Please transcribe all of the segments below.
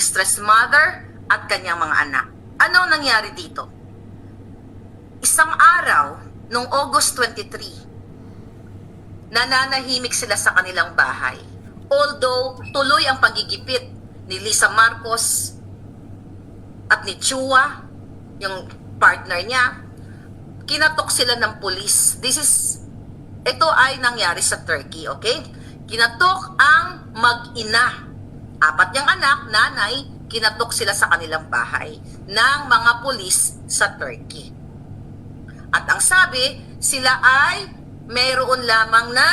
distressed mother at kanyang mga anak. Ano ang nangyari dito? Isang araw, noong August 23, nananahimik sila sa kanilang bahay. Although tuloy ang pagigipit ni Lisa Marcos at ni Chua, yung partner niya, kinatok sila ng pulis. This is, ito ay nangyari sa Turkey, okay? Kinatok ang mag-ina. Apat niyang anak, nanay, kinatok sila sa kanilang bahay ng mga pulis sa Turkey. At ang sabi, sila ay mayroon lamang na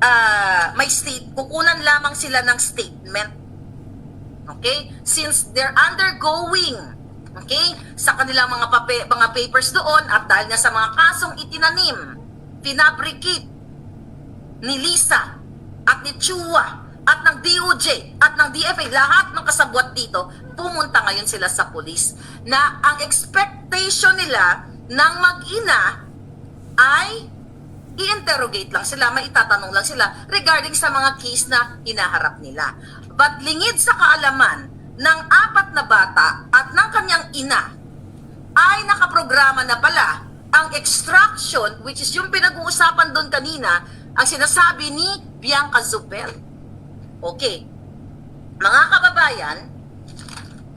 ah, may state, kukunan lamang sila ng statement. Okay? Since they're undergoing okay, sa kanilang mga pape, mga papers doon at dahil nga sa mga kasong itinanim, pinabricate ni Lisa at ni Chua at ng DOJ at ng DFA, lahat ng kasabwat dito, pumunta ngayon sila sa pulis na ang expectation nila ng mag-ina ay i-interrogate lang sila, maitatanong lang sila regarding sa mga case na hinaharap nila. But lingid sa kaalaman ng apat na bata at ng kanyang ina ay nakaprograma na pala ang extraction, which is yung pinag-uusapan doon kanina, ang sinasabi ni Bianca Zupel. Okay. Mga kababayan,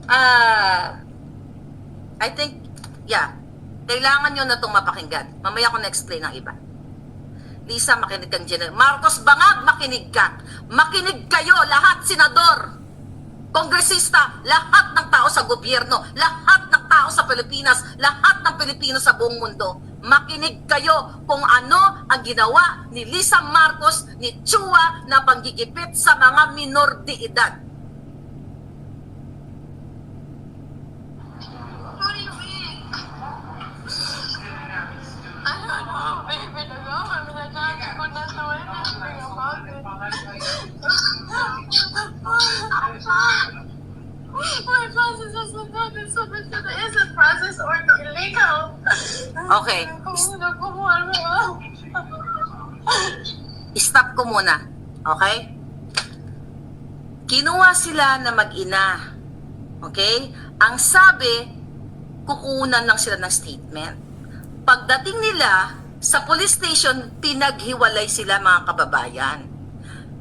ah, I think, yeah, kailangan nyo na itong mapakinggan. Mamaya ko na-explain ang iba. Lisa, makinig kang General. Marcos Bangag, makinig ka. Makinig kayo, lahat, senador, kongresista, lahat ng tao sa gobyerno, lahat ng tao sa Pilipinas, lahat ng Pilipino sa buong mundo. Makinig kayo kung ano ang ginawa ni Lisa Marcos, ni Chua na panggigipit sa mga minor de edad. What ko muna. Okay? Kinuha sila na mag-ina. Okay? Ang sabi, kukunan lang sila ng statement. Pagdating nila sa police station, pinaghiwalay sila mga kababayan.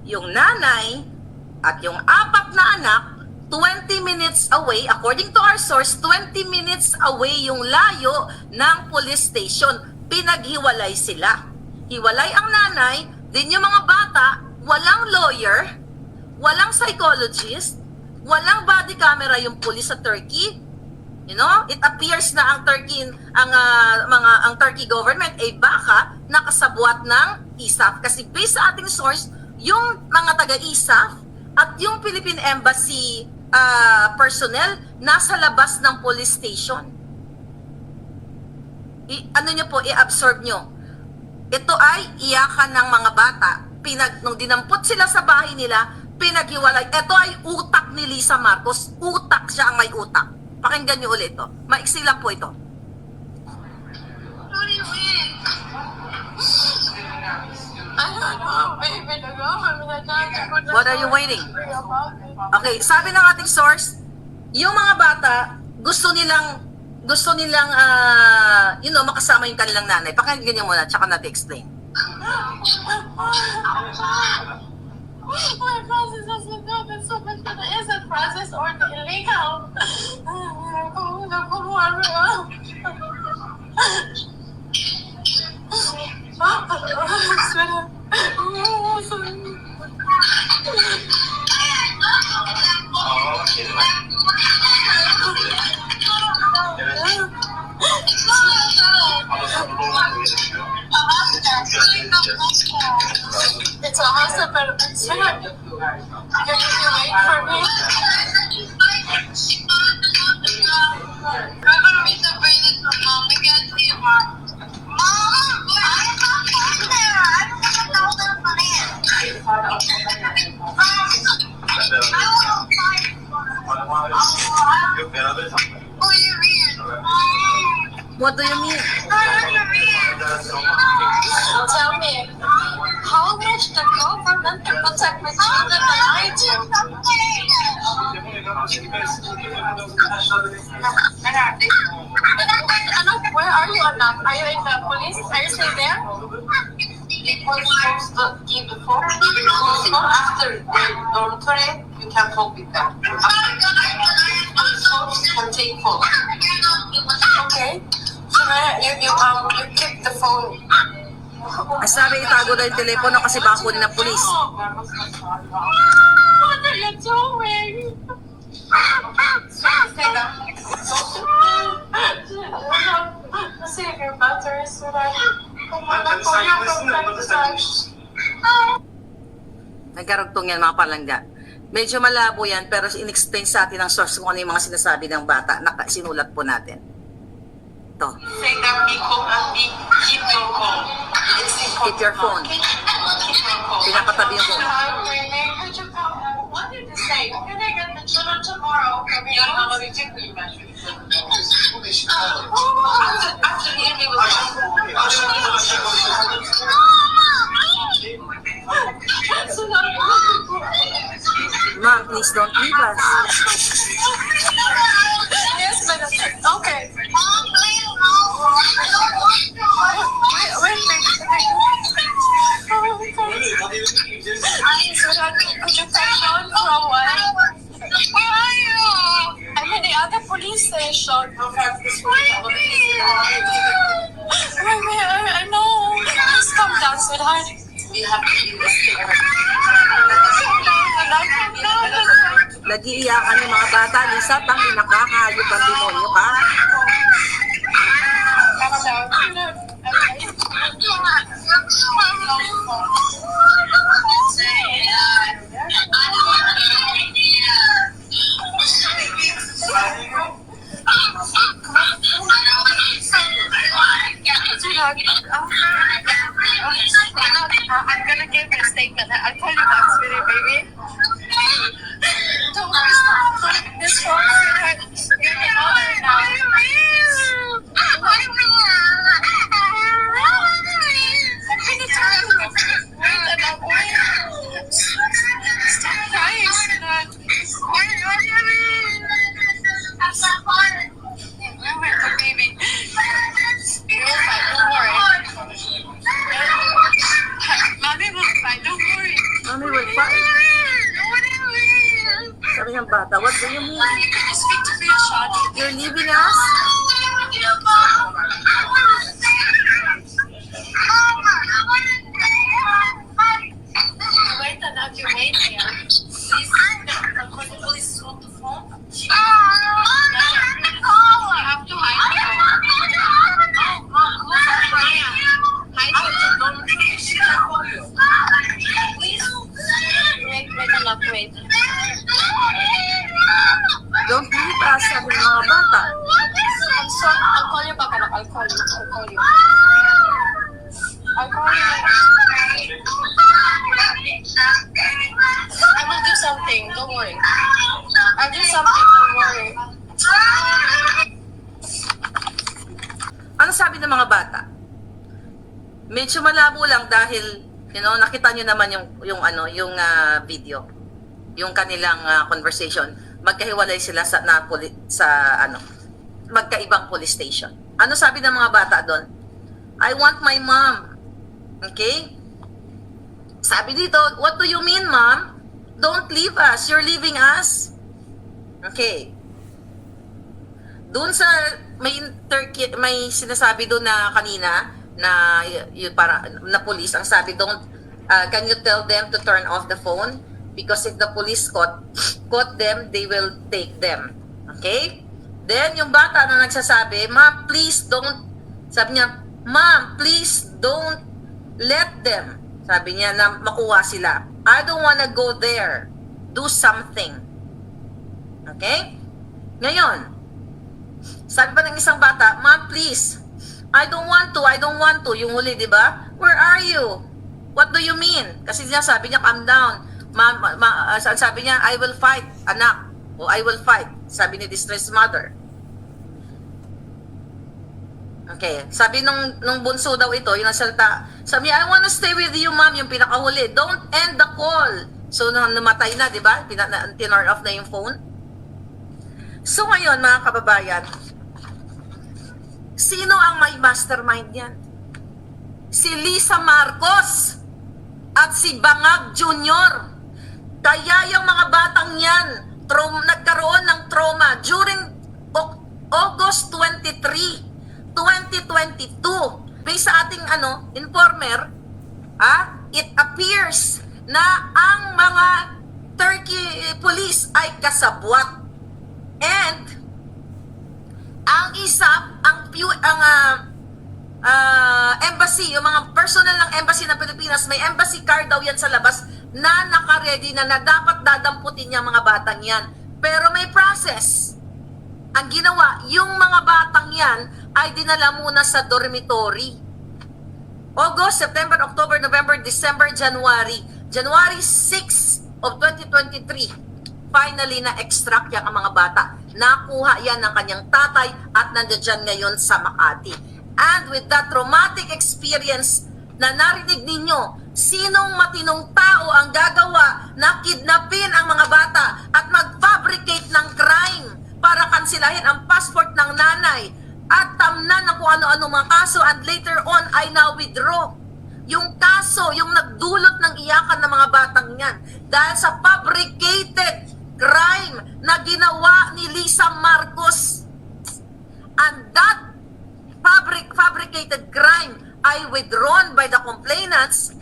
Yung nanay at yung apat na anak, 20 minutes away, according to our source, 20 minutes away yung layo ng police station. Pinaghiwalay sila. Hiwalay ang nanay, din yung mga bata, walang lawyer, walang psychologist, walang body camera yung police sa Turkey. You know, it appears na ang Turkey ang ah, mga ang Turkey government ay baka nakasabwat ng ISAF kasi based sa ating source, yung mga taga ISAF at yung Philippine Embassy ah, personnel nasa labas ng police station. I, ano nyo po, i-absorb nyo. Ito ay iyakan ng mga bata. Pinag, nung dinampot sila sa bahay nila, pinaghiwalay. Ito ay utak ni Lisa Marcos. Utak siya ang may utak. Pakinggan nyo ulit ito. Maiksi lang po ito. You mean? I don't know, baby, to go. I mean, I can't go down What are you waiting? Okay, sabi ng ating source, yung mga bata, gusto nilang gusto nilang ah, you know, makasama yung kanilang nanay. Pakinggan nyo muna, tsaka natin explain. My process has been so much to the innocent process or the illegal. It's a hospital. Sweetheart, can you wait for me? I'm gonna meet the bracelet from mom. We can't see mom. Mom, I'm not going there. I don't want to know them for it. Mom, I want to find What do you mean? It was supposed to give the phone. So after the dormitory, you can talk with them. So you can take phone. Okay. So now you, you um you keep the phone. Ang sabi, itago daw yung telepono kasi baka kunin ng pulis. What are you doing? Say that. Save your batteries so Nagkarugtong yan mga palangga. Medyo malabo yan pero in-explain sa atin ng source kung ano yung mga sinasabi ng bata na sinulat po natin. Ito. Keep your phone. Pinapatabi yung phone. What did you say? Can I get the children tomorrow? Mom, please don't leave us. Yes, but Okay. Sweetheart. We have to. Calm down, madam. Nag-iiyakan yung mga bata. Lisa, tangin nakakayop ang demonyo ka. Calm down. Ng bata, what do you mean? You're leaving us? Don't us, sabi ng mga bata. Sorry. I'll call you back, anak. I'll call you. I'll call you. I'll call you. I will do something. Don't worry. I'll do something. Don't worry. Ano sabi ng mga bata? Medyo malabo lang dahil you know, nakita nyo naman yung yung ano, yung ah, video. Yung kanilang ah, conversation. Magkahiwalay sila sa na sa ano, magkaibang police station. Ano sabi ng mga bata doon? I want my mom. Okay? Sabi dito, what do you mean, mom? Don't leave us. You're leaving us. Okay. Doon sa may Turkey may sinasabi doon na kanina na y- para na police ang sabi don't uh, can you tell them to turn off the phone because if the police caught caught them they will take them okay then yung bata na nagsasabi ma'am please don't sabi niya ma'am please don't let them sabi niya na makuha sila I don't wanna go there do something okay ngayon sabi pa ng isang bata, Ma'am, please. I don't want to, I don't want to. Yung huli, di ba? Where are you? What do you mean? Kasi niya sabi niya, calm down. Ma, ma, ma- ah, sabi niya, I will fight, anak. O I will fight. Sabi ni distressed mother. Okay. Sabi nung, nung bunso daw ito, yung nasalta, sabi niya, I wanna stay with you, ma'am, yung pinakahuli. Don't end the call. So, nang namatay na, di ba? Tinor off na yung phone. So ngayon, mga kababayan, sino ang may mastermind niyan? Si Lisa Marcos at si Bangag Jr. Kaya yung mga batang yan, traum- nagkaroon ng trauma during August 23, 2022. Based sa ating ano, informer, ah, it appears na ang mga Turkey police ay kasabwat. And ang isa, ang ang ah, ah, embassy, yung mga personnel ng embassy ng Pilipinas, may embassy card daw yan sa labas na nakaredy na na dapat dadamputin niya mga batang yan. Pero may process. Ang ginawa, yung mga batang yan ay dinala muna sa dormitory. August, September, October, November, December, January. January 6 of 2023, finally na-extract yan ang mga bata. Nakuha yan ng kanyang tatay at nandiyan ngayon sa Makati. And with that traumatic experience na narinig ninyo, sinong matinong tao ang gagawa na kidnapin ang mga bata at mag-fabricate ng crime para kansilahin ang passport ng nanay at tamnan na kung ano-ano mga kaso and later on ay na-withdraw. Yung kaso, yung nagdulot ng iyakan ng mga batang yan dahil sa fabricated crime na ginawa ni Lisa Marcos. And that fabric fabricated crime ay withdrawn by the complainants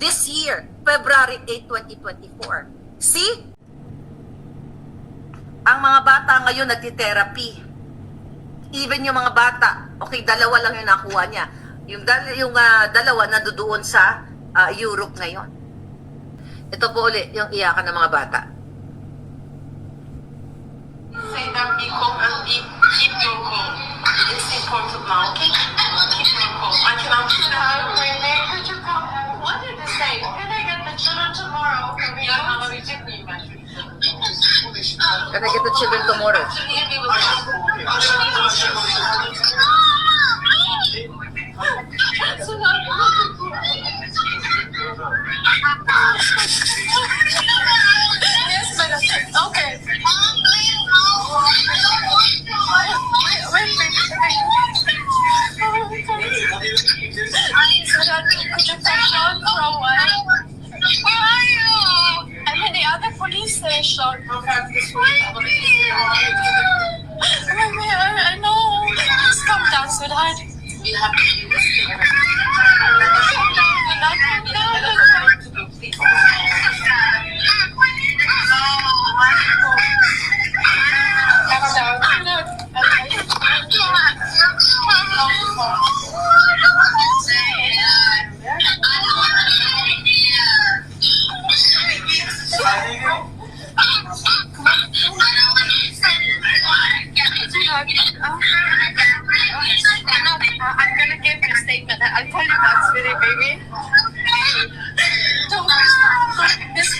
this year, February 8, 2024. See? Ang mga bata ngayon nagti-therapy. Even yung mga bata, okay, dalawa lang yung nakuha niya. Yung, dal- yung ah, dalawa nandoon sa ah, Europe ngayon. Ito po ulit yung iyakan ng mga bata. Say that be calm and be, keep your calm. It's important now, okay? Keep your calm. I can understand. Could you come? What did they say? Can I get the children tomorrow? Ya anlayabilecek miyim ben? Can I get the children tomorrow? Thank you. Statement. I'll call you back, sweetie, baby. Don't don't this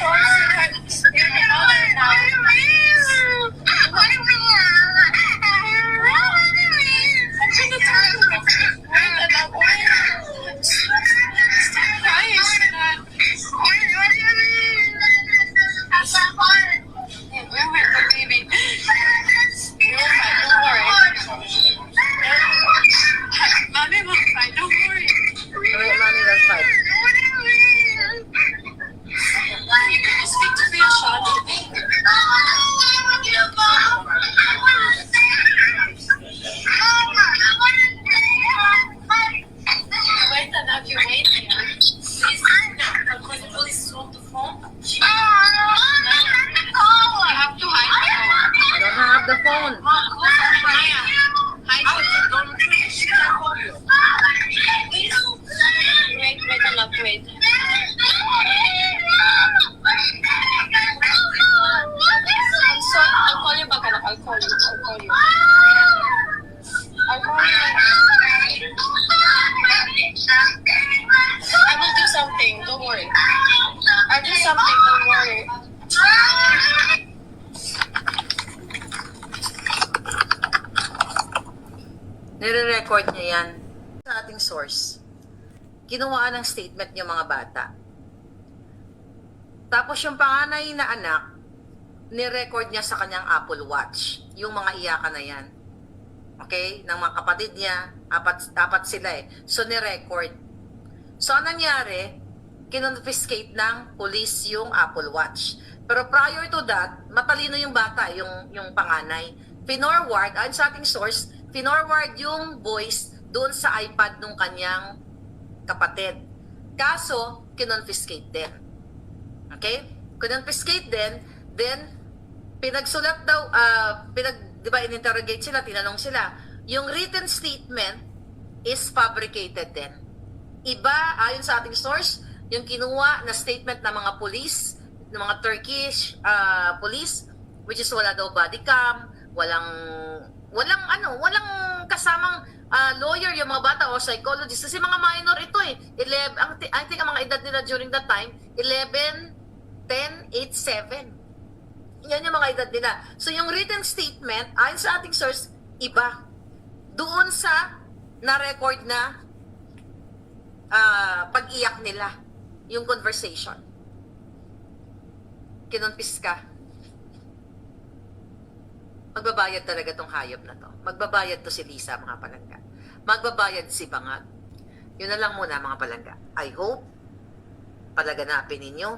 statement yung mga bata. Tapos yung panganay na anak, ni-record niya sa kanyang Apple Watch. yung mga iyakan na yan. Okay? Ng mga kapatid niya, apat, apat sila eh. So, ni-record. So, ang nangyari, kinonfiscate ng police yung Apple Watch. Pero prior to that, matalino yung bata, yung, yung panganay. Pinorward, ayon sa ating source, pinorward yung voice doon sa iPad nung kanyang kapatid. Kaso, kinonfiscate din. Okay? Kinonfiscate din, then, pinagsulat daw, ah, pinag, di ba, in-interrogate sila, tinanong sila, yung written statement is fabricated din. Iba, ayon sa ating source, yung kinuha na statement ng mga police, ng mga Turkish ah, police, which is wala daw body cam, walang, walang ano, walang kasamang ah, lawyer yung mga bata o psychologist. Kasi mga minor ito eh. 11, ang, I think ang mga edad nila during that time, 11, 10, 8, 7. Yan yung mga edad nila. So yung written statement, ayon sa ating source, iba. Doon sa na-record na ah, pag-iyak nila, yung conversation. Kinonfis ka. Magbabayad talaga tong hayop na to. Magbabayad to si Lisa, mga palangga. Magbabayad si Bangag. Yun na lang muna, mga palangga. I hope palaganapin ninyo